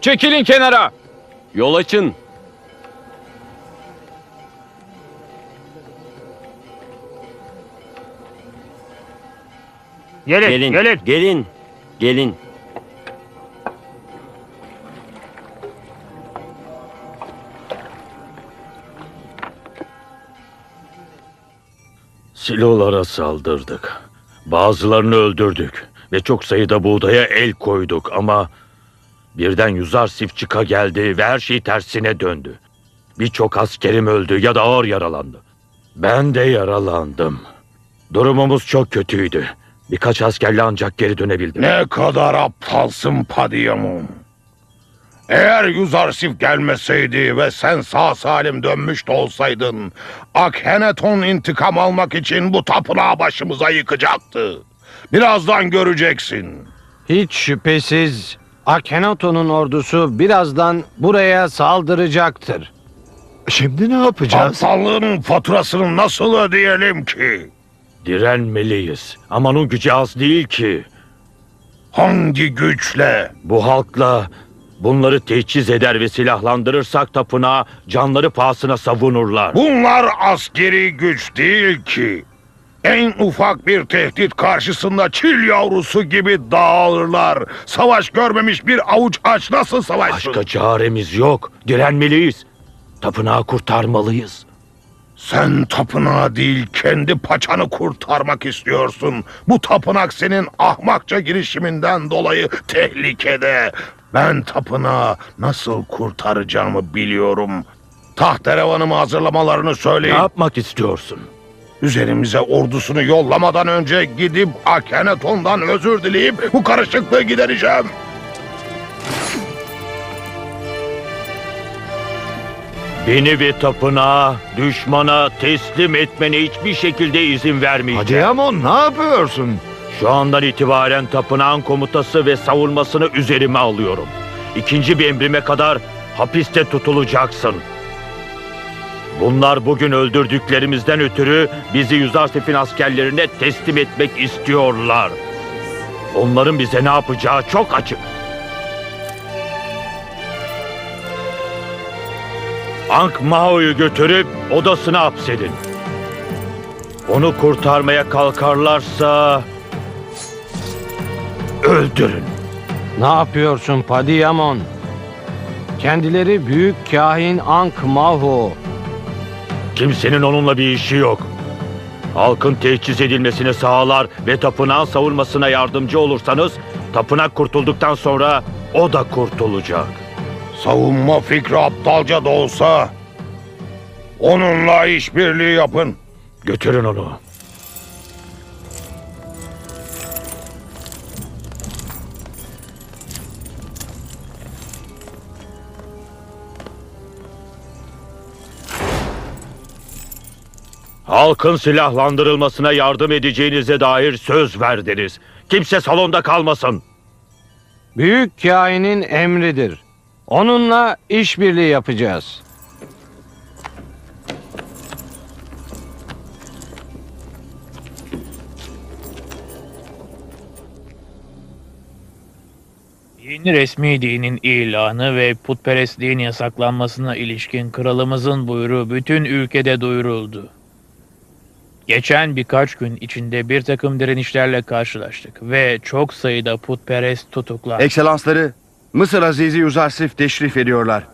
Çekilin kenara. Yol açın. Gelin, Gelin, gelin. gelin, gelin. Silolara saldırdık. Bazılarını öldürdük ve çok sayıda buğdaya el koyduk ama birden Yüzar Sifçika geldi ve her şey tersine döndü. Birçok askerim öldü ya da ağır yaralandı. Ben de yaralandım. Durumumuz çok kötüydü. Birkaç askerle ancak geri dönebildim. Ne kadar aptalsın Padiyamum. Eğer Yuzarsif gelmeseydi ve sen sağ salim dönmüş de olsaydın... Akhenaton intikam almak için bu tapınağı başımıza yıkacaktı. Birazdan göreceksin. Hiç şüphesiz Akhenaton'un ordusu birazdan buraya saldıracaktır. Şimdi ne yapacağız? Aptallığın faturasını nasıl ödeyelim ki? Direnmeliyiz. Ama onun gücü az değil ki. Hangi güçle? Bu halkla bunları teçhiz eder ve silahlandırırsak tapınağı canları pahasına savunurlar. Bunlar askeri güç değil ki. En ufak bir tehdit karşısında çil yavrusu gibi dağılırlar. Savaş görmemiş bir avuç aç nasıl savaşsın? Başka çaremiz yok. Direnmeliyiz. Tapınağı kurtarmalıyız. Sen tapınağı değil kendi paçanı kurtarmak istiyorsun. Bu tapınak senin ahmakça girişiminden dolayı tehlikede. Ben tapınağı nasıl kurtaracağımı biliyorum. Tahterevanımı hazırlamalarını Ne söyleyin. yapmak istiyorsun? Üzerimize ordusunu yollamadan önce gidip Akhenaton'dan özür dileyip bu karışıklığı gidereceğim. Beni ve tapınağı düşmana teslim etmene hiçbir şekilde izin vermeyeceğim. Adıyaman ne yapıyorsun? Şu andan itibaren tapınağın komutası ve savunmasını üzerime alıyorum. İkinci bir emrime kadar hapiste tutulacaksın. Bunlar bugün öldürdüklerimizden ötürü bizi Yüzarsif'in askerlerine teslim etmek istiyorlar. Onların bize ne yapacağı çok açık. Ankh Mao'yu götürüp odasına hapsedin. Onu kurtarmaya kalkarlarsa öldürün. Ne yapıyorsun Padiyamon? Kendileri büyük kahin Ankh Mahu. Kimsenin onunla bir işi yok. Halkın teçhiz edilmesini sağlar ve tapınağın savunmasına yardımcı olursanız tapınak kurtulduktan sonra o da kurtulacak. Savunma fikri aptalca da olsa onunla işbirliği yapın. Götürün onu. Halkın silahlandırılmasına yardım edeceğinize dair söz verdiniz. Kimse salonda kalmasın. Büyük kahinin emridir. Onunla işbirliği yapacağız. Yeni resmi dinin ilanı ve putperestliğin yasaklanmasına ilişkin kralımızın buyruğu bütün ülkede duyuruldu. Geçen birkaç gün içinde bir takım direnişlerle karşılaştık ve çok sayıda putperest tutuklandı. Ekselansları, Mısır Azizi Yuzarsif teşrif ediyorlar.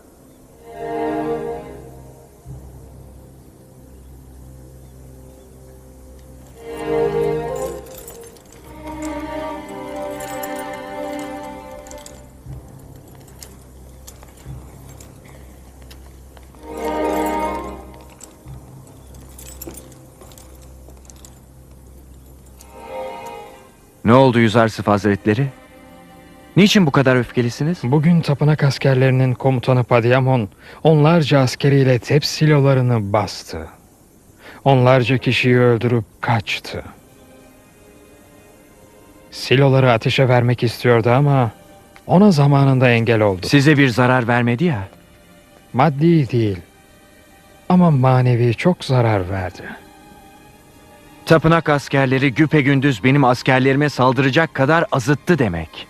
Ne oldu Yüzarsif Hazretleri? Niçin bu kadar öfkelisiniz? Bugün tapınak askerlerinin komutanı Padiyamon onlarca askeriyle Tep silolarını bastı. Onlarca kişiyi öldürüp kaçtı. Siloları ateşe vermek istiyordu ama ona zamanında engel oldu. Size bir zarar vermedi ya. Maddi değil ama manevi çok zarar verdi. Tapınak askerleri güpegündüz benim askerlerime saldıracak kadar azıttı demek.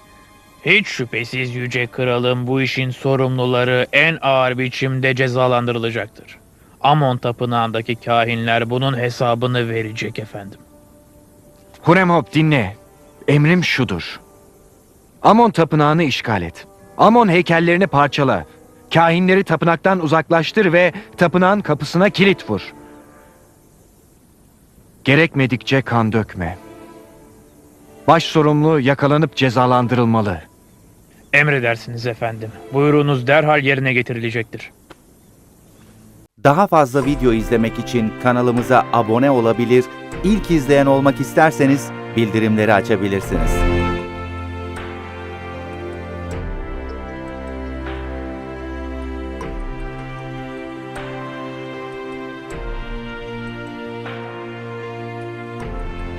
Hiç şüphesiz Yüce Kralım bu işin sorumluları en ağır biçimde cezalandırılacaktır. Amon tapınağındaki kahinler bunun hesabını verecek efendim. Huremhop dinle. Emrim şudur. Amon tapınağını işgal et. Amon heykellerini parçala. Kahinleri tapınaktan uzaklaştır ve tapınağın kapısına kilit vur. Gerekmedikçe kan dökme. Baş sorumlu yakalanıp cezalandırılmalı. Emredersiniz efendim. Buyruğunuz derhal yerine getirilecektir. Daha fazla video izlemek için kanalımıza abone olabilir, ilk izleyen olmak isterseniz bildirimleri açabilirsiniz.